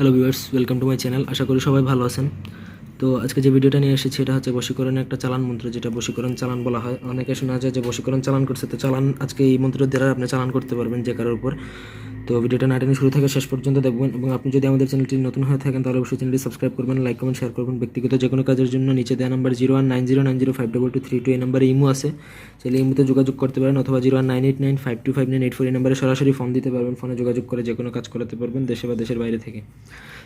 Hello viewers welcome to my channel আশা করি সবাই ভালো আছেন। তো আজকে যে ভিডিওটা নিয়ে এসেছি, এটা হচ্ছে বশীকরণের একটা চালান মন্ত্র, যেটা বশীকরণ চালান বলা হয়। অনেকে শোনা যায় যে বশীকরণ চালান করছে, তো চালান আজকে এই মন্ত্রের দ্বারা আপনি চালান করতে পারবেন যে কারোর উপর। তো ভিডিওটা না টেনে শুরু থেকে শেষ পর্যন্ত দেখবেন, এবং আপনি যদি আমাদের চ্যানেলটি নতুন হয়ে থাকেন, তাহলে অবশ্যই চ্যানেলটি সাবস্ক্রাইব করবেন লাইক কমেন্ট শেয়ার করবেন। ব্যক্তিগত যে কোনো কাজের জন্য নিচে দেওয়া number zero one nine zero nine zero five double two three two এই নাম্বারে ইমো আছে। চাইলে ইমোতে যোগাযোগ করতে পারেন অথবা zero one nine eight nine five two five nine eight four এই নাম্বারে সরাসরি ফোন দিতে পারবেন। ফোনে যোগাযোগ করে যে কোনো কাজ করাতে পারবেন দেশে বা দেশের বাইরে থেকে।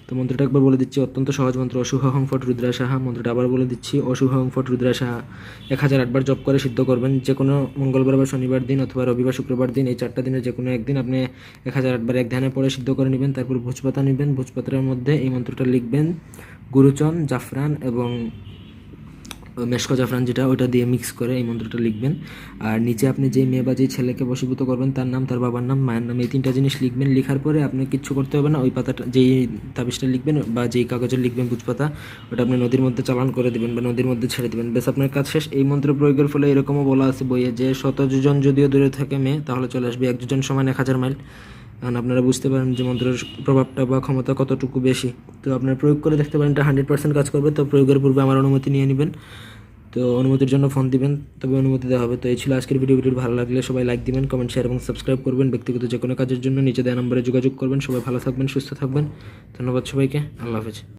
তো মন্ত্রটা একবার বলে দিচ্ছি, অত্যন্ত সহজ মন্ত্র। অশুভ হংফট রুদ্রা সাহা, মন্ত্রটা আবার বলে দিচ্ছি, অশুভ হংফট রুদ্রা সাহা। এক হাজার আটবার জপ করে সিদ্ধ করবেন। যে কোনো মঙ্গলবার বা শনিবার দিন অথবা রবিবার, শুক্রবার দিন এই চারটা দিনের যে কোনো একদিন আপনি এক হাজার আটবার এক ধ্যানে পরে সিদ্ধ করে নেবেন, তারপর ভোজপাতা নেবেন। ভোজপাতার মধ্যে এই মন্ত্রটা লিখবেন, গুরুচন, জাফরান এবং মেশকো জাফরান যেটা ওটা দিয়ে মিক্স করে এই মন্ত্রটা লিখবেন। আর নিচে আপনি যেই মেয়ে বা যেই ছেলেকে বশীভূত করবেন, তার নাম, তার বাবার নাম, মায়ের নাম, এই তিনটা জিনিস লিখবেন। লেখার পরে আপনি কিচ্ছু করতে হবে না, ওই পাতাটা, যেই তাবিজটা লিখবেন বা যেই কাগজে লিখবেন বুঝপাতা ওটা আপনি নদীর মধ্যে চালান করে দেবেন বা নদীর মধ্যে ছেড়ে দেবেন। বেশ আপনার কাজ শেষ। এই মন্ত্র প্রয়োগের ফলে এরকমও বলা আছে বইয়ে যে শত যোজন যদিও দূরে থাকে মেয়ে, তাহলে চলে আসবে এক যোজন সমান এক হাজার মাইল। এখন আপনারা বুঝতে পারেন যে মন্ত্রের প্রভাবটা বা ক্ষমতা কতটুকু বেশি। তো আপনারা প্রয়োগ করে দেখতে পারেন এটা হান্ড্রেড পার্সেন্ট কাজ করবে, তো প্রয়োগের পূর্বে আমার অনুমতি নিয়ে নেবেন। তো অনুমতির জন্য ফোন দিবেন, তবে অনুমতি দেওয়া হবে। তো এই ছিল আজকের ভিডিও ভিডিও ভালো লাগলে সবাই লাইক দিবেন কমেন্ট শেয়ার এবং সাবস্ক্রাইব করবেন। ব্যক্তিগত যে কোনো কাজের জন্য নিচে দেওয়া নম্বরে যোগাযোগ করবেন। সবাই ভালো থাকবেন, সুস্থ থাকবেন। ধন্যবাদ সবাইকে। আল্লাহ হাফেজ।